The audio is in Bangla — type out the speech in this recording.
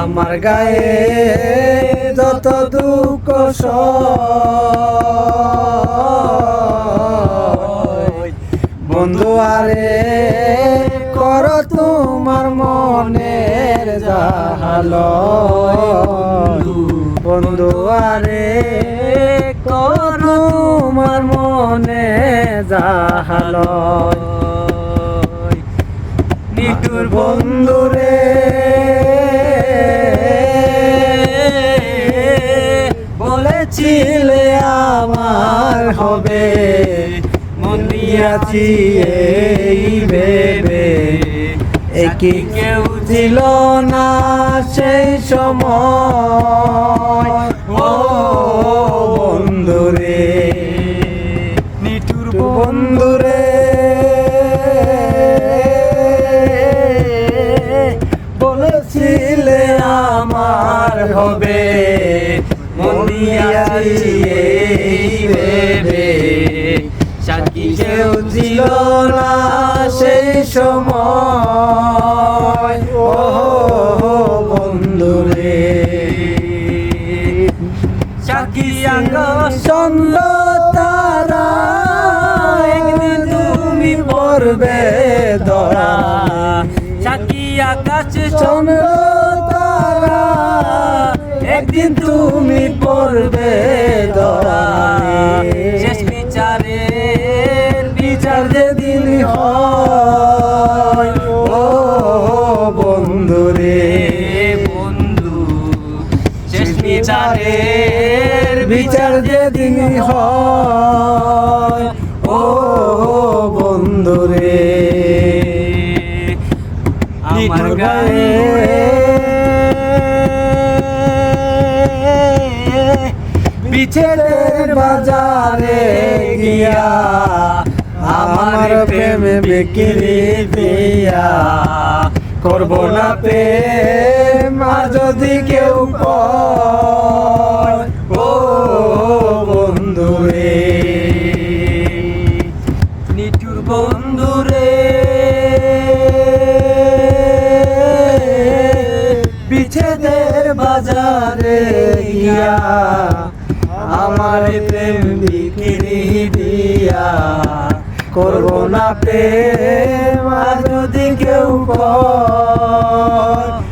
আমার গায়ে যত দুঃখ বন্ধু, আরে কর তোমার মনের জাহাল বন্ধু, আরে কর তোমার মনে জাহাল নিটুর বন্ধু বলেছিলে আমার হবে। মন দিয়াছি এই ভেবে একই কেউ ছিল না সেই সময়। ও বন্ধু রে নিটুর বন্ধু বলেছিলে আমার হবে। মনিয়াছি এই ভেবে সাক্ষী কেউ ছিল না সেই সময় ও বন্ধু রে সাক্ষী আঙ্গ চন্দ্র তারা তুমি পড়বে ধরা সাক্ষী আকাশ চন্দ্র একদিন তুমি পড়বে শেষ বিচারের বিচার যেদিন হয়। ও বন্ধু রে বন্ধু শেষ বিচারের বিচার যেদিন হয়। ও বন্ধু রে আমার গায়ে বিছেদের বাজারে গিয়া আমার প্রেম বিক্রি দিয়া করব না প্রেম, আর যদি কেউ ও বন্ধু রে। নিটুর বন্ধু রে। বিছেদের বাজারে গিয়া আমার প্রেম বিক্রি দিয়া করব না প্রেম যদি কেউ কয়